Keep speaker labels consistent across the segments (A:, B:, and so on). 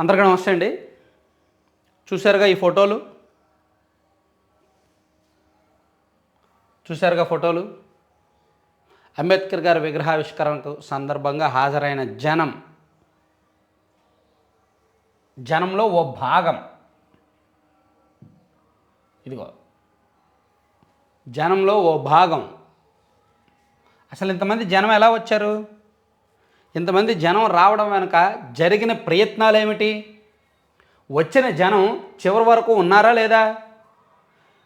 A: అందరికీ నమస్తే అండి. చూశారుగా ఈ ఫోటోలు? చూశారుగా ఫోటోలు? అంబేద్కర్ గారి విగ్రహావిష్కరణకు సందర్భంగా హాజరైన జనం. జనంలో ఓ భాగం. ఇదిగో. జనంలో ఓ భాగం. అసలు ఇంతమంది జనం ఎలా వచ్చారు? ఇంతమంది జనం రావడం వెనుక జరిగిన ప్రయత్నాలు ఏమిటి వచ్చిన జనం చివరి వరకు ఉన్నారా లేదా?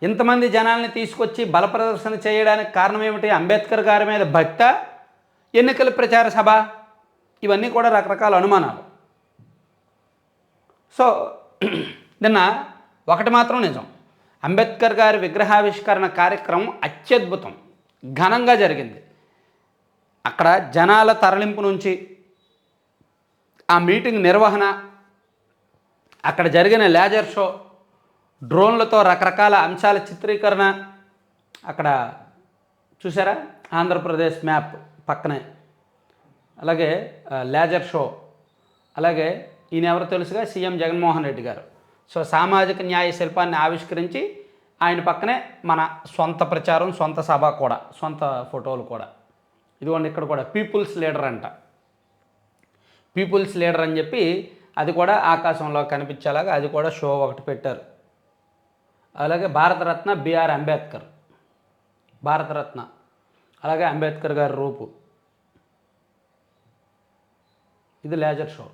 A: ఇంతమంది జనాల్ని తీసుకొచ్చి బల ప్రదర్శన చేయడానికి కారణం ఏమిటి అంబేద్కర్ గారి మీద భక్త ఎన్నికల ప్రచార సభ ఇవన్నీ కూడా రకరకాల అనుమానాలు. సో నిన్న ఒకటి మాత్రం నిజం. అంబేద్కర్ గారి విగ్రహావిష్కరణ కార్యక్రమం అత్యద్భుతం. ఘనంగా జరిగింది. అక్కడ జనాల తరలింపు నుంచి ఆ మీటింగ్ నిర్వహణ అక్కడ జరిగిన లేజర్ షో డ్రోన్లతో రకరకాల అంశాల చిత్రీకరణ అక్కడ చూసారా ఆంధ్రప్రదేశ్ మ్యాప్ పక్కనే. అలాగే లేజర్ షో. అలాగే ఈయన ఎవరు తెలుసుగా? సీఎం జగన్మోహన్ రెడ్డి గారు. సో సామాజిక న్యాయ శిల్పాన్ని ఆవిష్కరించి ఆయన పక్కనే మన సొంత ప్రచారం సొంత సభ కూడా సొంత ఫోటోలు కూడా. ఇదిగోండి ఇక్కడ కూడా పీపుల్స్ లీడర్ అంట. పీపుల్స్ లీడర్ అని చెప్పి అది కూడా ఆకాశంలో కనిపించేలాగా అది కూడా షో ఒకటి పెట్టారు. అలాగే భారతరత్న బిఆర్ అంబేద్కర్. భారతరత్న. అలాగే అంబేద్కర్ గారి రూపు. ఇది లేజర్ షో.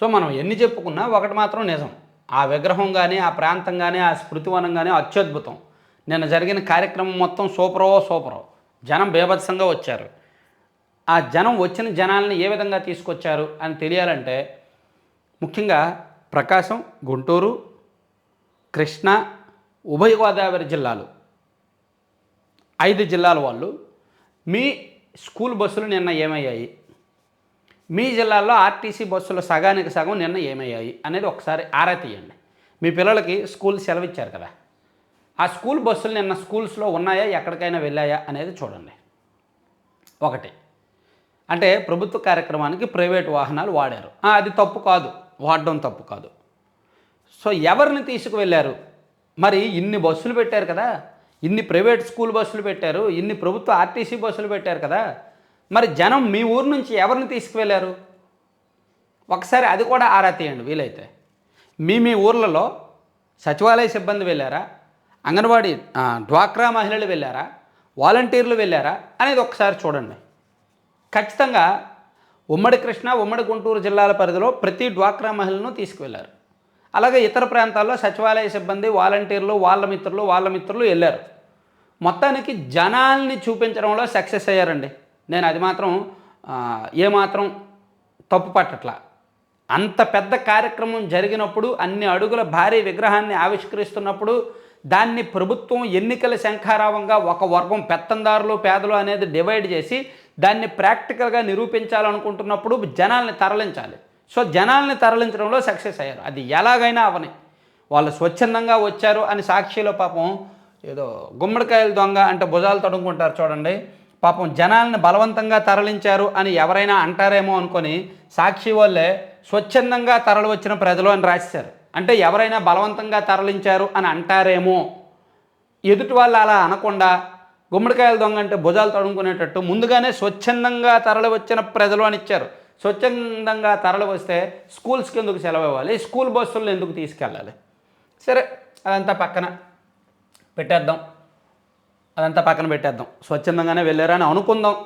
A: సో మనం ఎన్ని చెప్పుకున్నా ఒకటి మాత్రం నిజం. ఆ విగ్రహం కానీ ఆ ప్రాంతం కానీ ఆ స్మృతివనం కానీ అత్యద్భుతం. నిన్న జరిగిన కార్యక్రమం మొత్తం సూపరో సూపరో. జనం బేభత్సంగా వచ్చారు. ఆ జనం వచ్చిన జనాలను ఏ విధంగా తీసుకొచ్చారు అని తెలియాలంటే ముఖ్యంగా ప్రకాశం గుంటూరు కృష్ణ ఉభయ గోదావరి జిల్లాలు. ఐదు జిల్లాల వాళ్ళు. మీ స్కూల్ బస్సులు నిన్న ఏమయ్యాయి? మీ జిల్లాల్లో ఆర్టీసీ బస్సులు సగానికి సగం నిన్న ఏమయ్యాయి? అనేది ఒకసారి ఆరా తీయండి. మీ పిల్లలకి స్కూల్ సెలవు ఇచ్చారు కదా. ఆ స్కూల్ బస్సులు నిన్న స్కూల్స్లో ఉన్నాయా? ఎక్కడికైనా వెళ్ళాయా? అనేది చూడండి. ఒకటి. అంటే ప్రభుత్వ కార్యక్రమానికి ప్రైవేట్ వాహనాలు వాడారు. అది తప్పు కాదు. వాడడం తప్పు కాదు. సో ఎవరిని తీసుకువెళ్ళారు? మరి ఇన్ని బస్సులు పెట్టారు కదా? ఇన్ని ప్రైవేట్ స్కూల్ బస్సులు పెట్టారు? ఇన్ని ప్రభుత్వ ఆర్టీసీ బస్సులు పెట్టారు కదా? మరి జనం మీ ఊరు నుంచి ఎవరిని తీసుకువెళ్ళారు? ఒకసారి అది కూడా ఆరా తీయండి వీలైతే. మీ మీ ఊర్లలో సచివాలయ సిబ్బంది వెళ్ళారా? అంగన్వాడీ డ్వాక్రా మహిళలు వెళ్ళారా? వాలంటీర్లు వెళ్ళారా? అనేది ఒకసారి చూడండి. ఖచ్చితంగా ఉమ్మడి కృష్ణ ఉమ్మడి గుంటూరు జిల్లాల పరిధిలో ప్రతి డ్వాక్రా మహిళను తీసుకువెళ్ళారు అలాగే ఇతర ప్రాంతాల్లో సచివాలయ సిబ్బంది వాలంటీర్లు వాళ్ళ మిత్రులు వాళ్ళ మిత్రులు వెళ్ళారు. మొత్తానికి జనాల్ని చూపించడంలో సక్సెస్ అయ్యారండి. నేను అది మాత్రం ఏమాత్రం తప్పు పట్టట్లా. అంత పెద్ద కార్యక్రమం జరిగినప్పుడు అన్ని అడుగుల భారీ విగ్రహాన్ని ఆవిష్కరిస్తున్నప్పుడు దాన్ని ప్రభుత్వం ఎన్నికల శంఖారావంగా ఒక వర్గం పెత్తందారులు పేదలు అనేది డివైడ్ చేసి దాన్ని ప్రాక్టికల్గా నిరూపించాలనుకుంటున్నప్పుడు జనాల్ని తరలించాలి. సో జనాల్ని తరలించడంలో సక్సెస్ అయ్యారు. అది ఎలాగైనా అవని. వాళ్ళు స్వచ్ఛందంగా వచ్చారు అని సాక్షిలో పాపం ఏదో గుమ్మడికాయల దొంగ అంటే భుజాలు తడుముకుంటారు చూడండి. పాపం జనాల్ని బలవంతంగా తరలించారు అని ఎవరైనా అంటారేమో అనుకొని సాక్షి వాళ్ళే స్వచ్ఛందంగా తరలి వచ్చిన ప్రజలు అని రాశారు అంటే ఎవరైనా బలవంతంగా తరలించారు అని అంటారేమో. ఎదుటి వాళ్ళు అలా అనకుండా గుమ్మడికాయల దొంగ అంటే భుజాలు తడుముకునేటట్టు ముందుగానే స్వచ్ఛందంగా తరలి వచ్చిన ప్రజలు అని ఇచ్చారు. స్వచ్ఛందంగా తరలి వస్తే స్కూల్స్కి ఎందుకు సెలవు ఇవ్వాలి? స్కూల్ బస్సులను ఎందుకు తీసుకెళ్ళాలి? సరే అదంతా పక్కన పెట్టేద్దాం. అదంతా పక్కన పెట్టేద్దాం. స్వచ్ఛందంగానే వెళ్ళారని అనుకుందాం.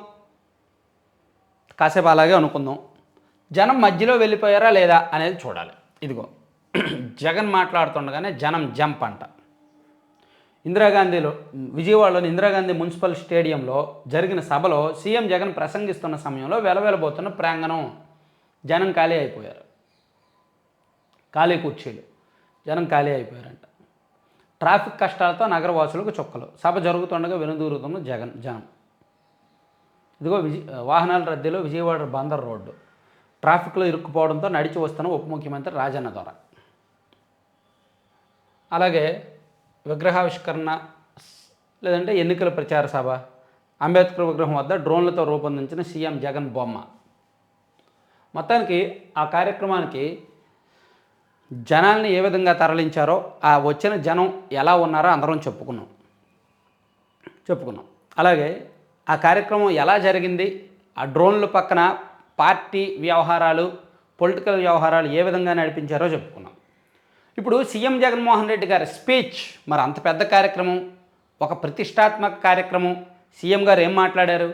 A: కాసేపు అలాగే అనుకుందాం. జనం మధ్యలో వెళ్ళిపోయారా లేదా అనేది చూడాలి. ఇదిగో. జగన్ మాట్లాడుతుండగానే జనం జంప్ అంట. ఇందిరాగాంధీలో విజయవాడలోని ఇందిరాగాంధీ మున్సిపల్ స్టేడియంలో జరిగిన సభలో సీఎం జగన్ ప్రసంగిస్తున్న సమయంలో వెలవెలబోతున్న ప్రాంగణం జనం ఖాళీ అయిపోయారు. ఖాళీ కుర్చీలు. జనం ఖాళీ అయిపోయారంట. ట్రాఫిక్ కష్టాలతో నగరవాసులకు చుక్కలు. సభ జరుగుతుండగా వెనుదూరుతున్న జగన్ జనం. ఇదిగో విజయ వాహనాల రద్దీలో విజయవాడ బందర్ రోడ్డు. ట్రాఫిక్లో ఇరుక్కుపోవడంతో నడిచి వస్తున్న ఉప ముఖ్యమంత్రి రాజన్న ద్వారా. అలాగే విగ్రహావిష్కరణ లేదంటే ఎన్నికల ప్రచార సభ అంబేద్కర్ విగ్రహం వద్ద డ్రోన్లతో రూపొందించిన సీఎం జగన్ బొమ్మ. మొత్తానికి ఆ కార్యక్రమానికి జనాల్ని ఏ విధంగా తరలించారో ఆ వచ్చిన జనం ఎలా ఉన్నారో అందరం చెప్పుకున్నాం. చెప్పుకున్నాం. అలాగే ఆ కార్యక్రమం ఎలా జరిగింది ఆ డ్రోన్ల పక్కన పార్టీ వ్యవహారాలు పొలిటికల్ వ్యవహారాలు ఏ విధంగా నడిపించారో చెప్పుకున్నాం. ఇప్పుడు సీఎం జగన్మోహన్ రెడ్డి గారి స్పీచ్ మరి అంత పెద్ద కార్యక్రమం ఒక ప్రతిష్టాత్మక కార్యక్రమం సీఎం గారు ఏం మాట్లాడారు?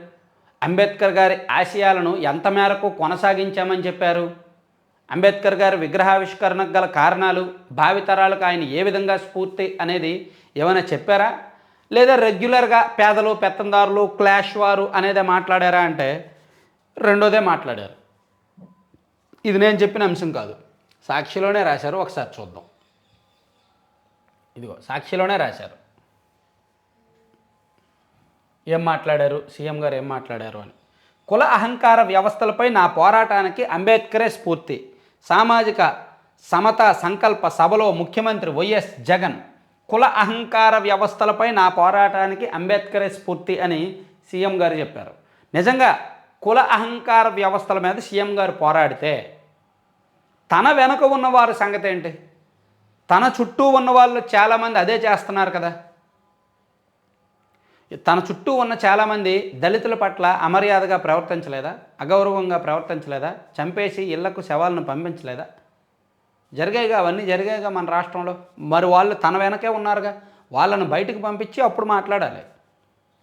A: అంబేద్కర్ గారి ఆశయాలను ఎంత మేరకు కొనసాగించామని చెప్పారు? అంబేద్కర్ గారి విగ్రహావిష్కరణకు గల కారణాలు భావితరాలకు ఆయన ఏ విధంగా స్ఫూర్తి అనేది ఏమైనా చెప్పారా? లేదా రెగ్యులర్గా పేదలు పెత్తందారులు క్లాష్ వారు అనేదే మాట్లాడారా అంటే రెండోదే మాట్లాడారు. ఇది నేను చెప్పిన అంశం కాదు. సాక్షిలోనే రాశారు ఒకసారి చూద్దాం. ఇదిగో సాక్షిలోనే రాశారు. ఏం మాట్లాడారు? సీఎం గారు ఏం మాట్లాడారు అని. కుల అహంకార వ్యవస్థలపై నా పోరాటానికి అంబేద్కరే స్ఫూర్తి. సామాజిక సమతా సంకల్ప సభలో ముఖ్యమంత్రి వైఎస్ జగన్ కుల అహంకార వ్యవస్థలపై నా పోరాటానికి అంబేద్కరే స్ఫూర్తి అని సీఎం గారు చెప్పారు. నిజంగా కుల అహంకార వ్యవస్థల మీద సీఎం గారు పోరాడితే తన వెనక ఉన్నవారి సంగతి ఏంటి తన చుట్టూ ఉన్న వాళ్ళు చాలామంది అదే చేస్తున్నారు కదా. తన చుట్టూ ఉన్న చాలామంది దళితుల పట్ల అమర్యాదగా ప్రవర్తించలేదా? అగౌరవంగా ప్రవర్తించలేదా? చంపేసి ఇళ్ళకు శవాలను పంపించలేదా? జరిగాయిగా అవన్నీ జరిగాయిగా మన రాష్ట్రంలో. మరి వాళ్ళు తన వెనకే ఉన్నారుగా. వాళ్ళను బయటకు పంపించి అప్పుడు మాట్లాడాలి.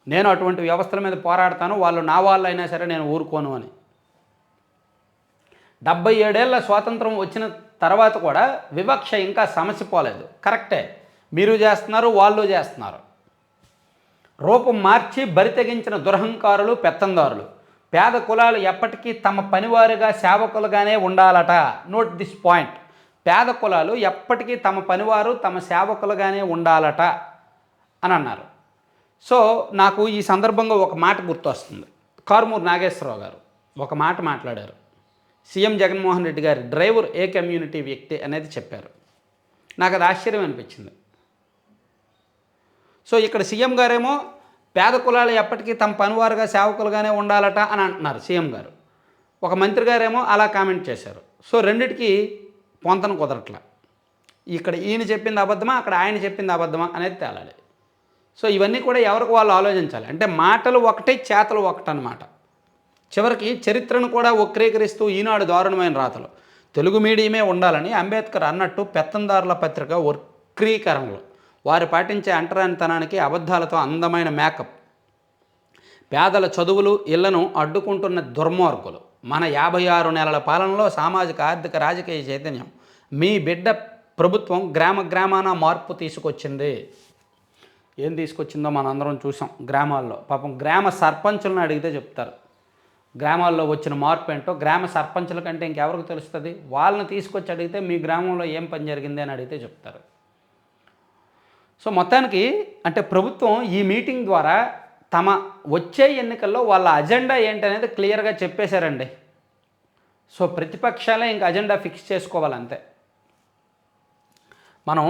A: నేను అటువంటి వ్యవస్థల మీద పోరాడతాను వాళ్ళు నా వాళ్ళు అయినా సరే నేను ఊరుకోను అని. డెబ్బై ఏడేళ్ళ స్వాతంత్రం వచ్చిన తర్వాత కూడా వివక్ష ఇంకా సమస్య పోలేదు. కరెక్టే. మీరు చేస్తున్నారు వాళ్ళు చేస్తున్నారు. రూపం మార్చి బరితెగించిన దురహంకారులు పెత్తందారులు. పేద కులాలు ఎప్పటికీ తమ పనివారుగా సేవకులుగానే ఉండాలట. నోట్ దిస్ పాయింట్ పేద కులాలు ఎప్పటికీ తమ పనివారు తమ సేవకులుగానే ఉండాలట అని అన్నారు. సో నాకు ఈ సందర్భంగా ఒక మాట గుర్తొస్తుంది. కారుమూరు నాగేశ్వరరావు గారు ఒక మాట మాట్లాడారు. సీఎం జగన్మోహన్ రెడ్డి గారి డ్రైవర్ ఏ కమ్యూనిటీ వ్యక్తి అనేది చెప్పారు. నాకు అది ఆశ్చర్యం అనిపించింది. సో ఇక్కడ సీఎం గారేమో పేద కులాలు ఎప్పటికీ తమ పనివారుగా సేవకులుగానే ఉండాలట అని అంటున్నారు సీఎం గారు. ఒక మంత్రి గారేమో అలా కామెంట్ చేశారు. సో రెండిటికి పొంతన కుదరట్లా. ఇక్కడ ఈయన చెప్పింది అబద్ధమా అక్కడ ఆయన చెప్పింది అబద్ధమా అనేది తేలాలి. సో ఇవన్నీ కూడా ఎవరికి వాళ్ళు ఆలోచించాలి. అంటే మాటలు ఒకటే చేతలు ఒకటనమాట చివరికి చరిత్రను కూడా వక్రీకరిస్తూ ఈనాడు దారుణమైన రాతలు. తెలుగు మీడియమే ఉండాలని అంబేద్కర్ అన్నట్టు పెత్తందారుల పత్రిక వక్రీకరణలు. వారు పాటించే అంటరానితనానికి అబద్ధాలతో అందమైన మేకప్. పేదల చదువులు ఇళ్ళను అడ్డుకుంటున్న దుర్మార్గులు. మన యాభై ఆరు నెలల పాలనలో సామాజిక ఆర్థిక రాజకీయ చైతన్యం. మీ బిడ్డ ప్రభుత్వం గ్రామ గ్రామాన మార్పు తీసుకొచ్చింది. ఏం తీసుకొచ్చిందో మనందరం చూసాం గ్రామాల్లో. పాపం గ్రామ సర్పంచులను అడిగితే చెప్తారు. గ్రామాల్లో వచ్చిన మార్పు ఏంటో గ్రామ సర్పంచుల కంటే ఇంకెవరికి తెలుస్తుంది? వాళ్ళని తీసుకొచ్చి అడిగితే మీ గ్రామంలో ఏం పని జరిగింది అని అడిగితే చెప్తారు. సో మొత్తానికి అంటే ప్రభుత్వం ఈ మీటింగ్ ద్వారా తమ వచ్చే ఎన్నికల్లో వాళ్ళ అజెండా ఏంటనేది క్లియర్గా చెప్పేశారండి. సో ప్రతిపక్షాలే ఇంక అజెండా ఫిక్స్ చేసుకోవాలంతే మనం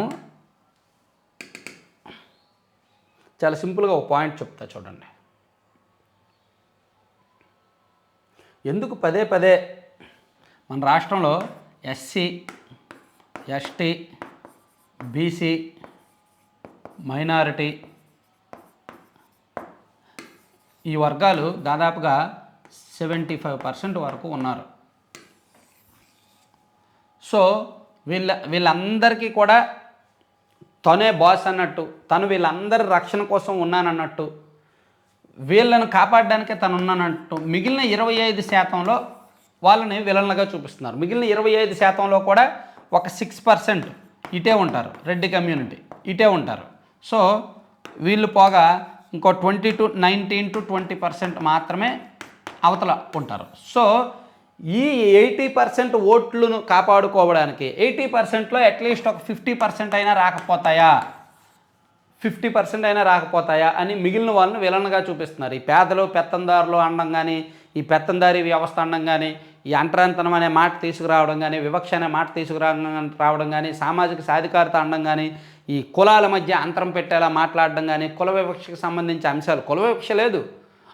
A: చాలా సింపుల్గా ఒక పాయింట్ చెప్తా చూడండి. ఎందుకు పదే పదే? మన రాష్ట్రంలో ఎస్సీ ఎస్టీ బీసీ మైనారిటీ ఈ వర్గాలు దాదాపుగా సెవెంటీ ఫైవ్ పర్సెంట్ వరకు ఉన్నారు. సో వీళ్ళ వీళ్ళందరికీ కూడా తనే బాస్ అన్నట్టు తను వీళ్ళందరి రక్షణ కోసం ఉన్నానన్నట్టు వీళ్ళను కాపాడడానికే తను ఉన్నానంటూ మిగిలిన ఇరవై ఐదు శాతంలో వాళ్ళని విలన్లుగా చూపిస్తున్నారు. మిగిలిన ఇరవై ఐదు శాతంలో కూడా ఒక సిక్స్ పర్సెంట్ ఇటే ఉంటారు. రెడ్డి కమ్యూనిటీ ఇటే ఉంటారు. సో వీళ్ళు పోగా ఇంకో twenty two nineteen to twenty percent మాత్రమే అవతల ఉంటారు. సో ఈ ఎయిటీ పర్సెంట్ ఓట్లను కాపాడుకోవడానికి ఎయిటీ పర్సెంట్లో అట్లీస్ట్ ఒక ఫిఫ్టీ పర్సెంట్ అయినా రాకపోతాయా? ఫిఫ్టీ పర్సెంట్ అయినా రాకపోతాయా అని మిగిలిన వాళ్ళని విలన్గా చూపిస్తున్నారు. ఈ పేదలు పెత్తందారులు అనడం కానీ ఈ పెత్తందారి వ్యవస్థ అనడం కానీ ఈ అంటరాంతనం అనే మాట తీసుకురావడం కానీ వివక్ష అనే మాట తీసుకురా రావడం కానీ సామాజిక సాధికారత అనడం కానీ ఈ కులాల మధ్య అంతరం పెట్టేలా మాట్లాడడం కానీ కుల వివక్షకు సంబంధించి అంశాలు. కుల వివక్ష లేదు.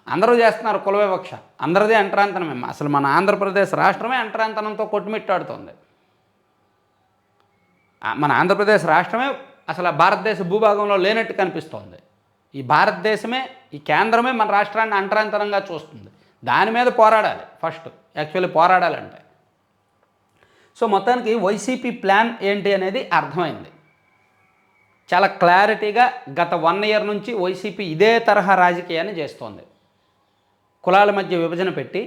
A: అందరూ చేస్తున్నారు కుల వివక్ష. అందరిదే అంటరాంతనమే అసలు మన ఆంధ్రప్రదేశ్ రాష్ట్రమే అంటరాంతనంతో కొట్టుమిట్టాడుతుంది. మన ఆంధ్రప్రదేశ్ రాష్ట్రమే అసలు భారతదేశ భూభాగంలో లేనట్టు కనిపిస్తోంది. ఈ భారతదేశమే ఈ కేంద్రమే మన రాష్ట్రాన్ని అంటరాంతరంగా చూస్తుంది. దాని మీద పోరాడాలి ఫస్ట్ యాక్చువల్లీ పోరాడాలంటే. సో మొత్తానికి వైసీపీ ప్లాన్ ఏంటి అనేది అర్థమైంది. చాలా క్లారిటీగా గత వన్ ఇయర్ నుంచి వైసీపీ ఇదే తరహా రాజకీయాన్ని చేస్తోంది. కులాల మధ్య విభజన పెట్టి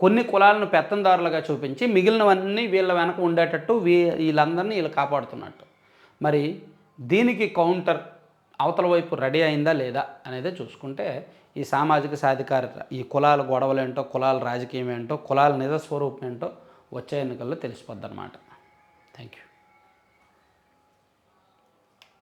A: కొన్ని కులాలను పెత్తందారులుగా చూపించి మిగిలినవన్నీ వీళ్ళ వెనక ఉండేటట్టు వీ వీళ్ళందరినీ వీళ్ళు కాపాడుతున్నట్టు. మరి దీనికి కౌంటర్ అవతల వైపు రెడీ అయిందా లేదా అనేది చూసుకుంటే ఈ సామాజిక సాధికారత ఈ కులాల గొడవలు ఏంటో కులాల రాజకీయం ఏంటో కులాల నిజస్వరూపం ఏంటో వచ్చే ఎన్నికల్లో తెలిసిపోద్ది అనమాట థ్యాంక్ యూ